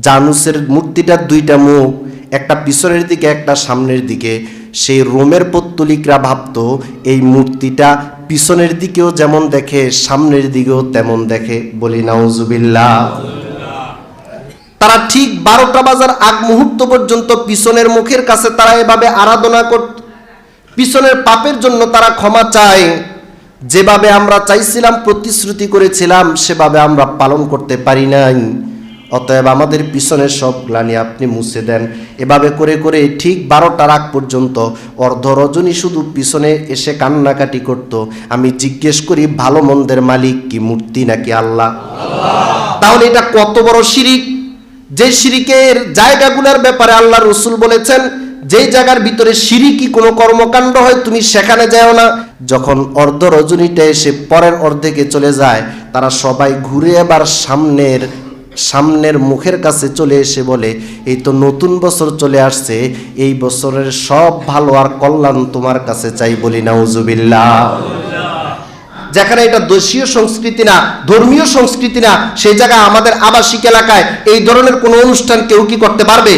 জানুসের মূর্তিটার দুইটা মুখ, একটা পিছনের দিকে, একটা সামনের দিকে। সেই রোমের পত্তলিকরা ভাবতো, এই মূর্তিটা পিছনের দিকেও যেমন দেখে, সামনের দিকেও তেমন দেখে বলি নাউজুবিল্লাহ। তারা ঠিক বারোটা বাজার আগ মুহূর্ত পর্যন্ত পিছনের মুখের কাছে তারা এভাবে আরাধনা করত পিছনের পাপের জন্য তারা ক্ষমা চায়। যেভাবে আমরা চাইছিলাম, প্রতিশ্রুতি করেছিলাম, সেভাবে আমরা পালন করতে পারি নাই। অতএব আমাদের পিছনের সব গ্লানি আপনি মুছে দেন। এভাবে করে করে ঠিক বারোটার আগ পর্যন্ত অর্ধ রজনী শুধু পিছনে এসে কান্নাকাটি করত। আমি জিজ্ঞেস করি ভালো মন্দের মালিক কি মূর্তি নাকি আল্লাহ? তাহলে এটা কত বড় শিরিক? যে শিরিকের জায়গাগুলোর ব্যাপারে আল্লাহ রসুল বলেছেন যেই জায়গার ভিতরে সিরিকি কোনো কর্মকাণ্ড হয় তুমি সেখানে যাও না। যখন অর্ধ রজনীটা এসে পরের অর্ধেকে চলে যায় তারা সবাই ঘুরে এবার সামনের সামনের মুখের কাছে চলে এসে বলে, এই তো নতুন বছর চলে আসছে, এই বছরের সব ভালো আর কল্যাণ তোমার কাছে চাই বলি না উজুবিল্লাহ যেখানে এটা দেশীয় সংস্কৃতি না, ধর্মীয় সংস্কৃতি না, সেই জায়গায় আমাদের আবাসিক এলাকায় এই ধরনের কোনো অনুষ্ঠান কেউ কি করতে পারবে?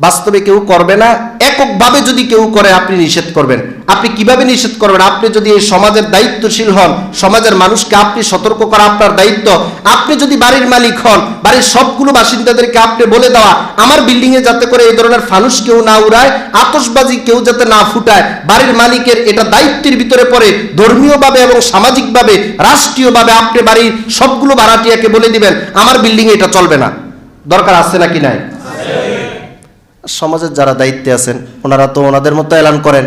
বাস্তবে কেউ করবে না। এককভাবে যদি কেউ করে, আপনি নিষেধ করবেন। আপনি কীভাবে নিষেধ করবেন? আপনি যদি এই সমাজের দায়িত্বশীল হন, সমাজের মানুষকে আপনি সতর্ক করা আপনার দায়িত্ব। আপনি যদি বাড়ির মালিক হন, বাড়ির সবগুলো বাসিন্দাদেরকে আপনি বলে দেওয়া, আমার বিল্ডিং এ যাতে করে এই ধরনের ফানুস কেউ না উড়ায় আতসবাজি কেউ যাতে না ফুটায়, বাড়ির মালিকের এটা দায়িত্বের ভিতরে পড়ে, ধর্মীয়ভাবে এবং সামাজিকভাবে, রাষ্ট্রীয়ভাবে আপনি বাড়ির সবগুলো ভাড়াটিয়াকে বলে দিবেন, আমার বিল্ডিং এ এটা চলবে না। দরকার আছে নাকি নাই? সমাজের যারা দায়িত্বে আছেন, ওনারা তো ওনাদের মতো এলান করেন।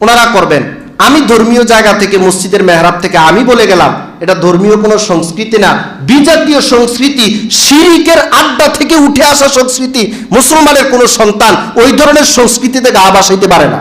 ওনারা করবেন। আমি ধর্মীয় জায়গা থেকে, মসজিদের মেহরাব থেকে আমি বলে গেলাম, এটা ধর্মীয় কোনো সংস্কৃতি না। বিজাতীয় সংস্কৃতি শিরিকের আড্ডা থেকে উঠে আসা সংস্কৃতি, মুসলমানের কোনো সন্তান ওই ধরনের সংস্কৃতিতে গা বাসাইতে পারে না।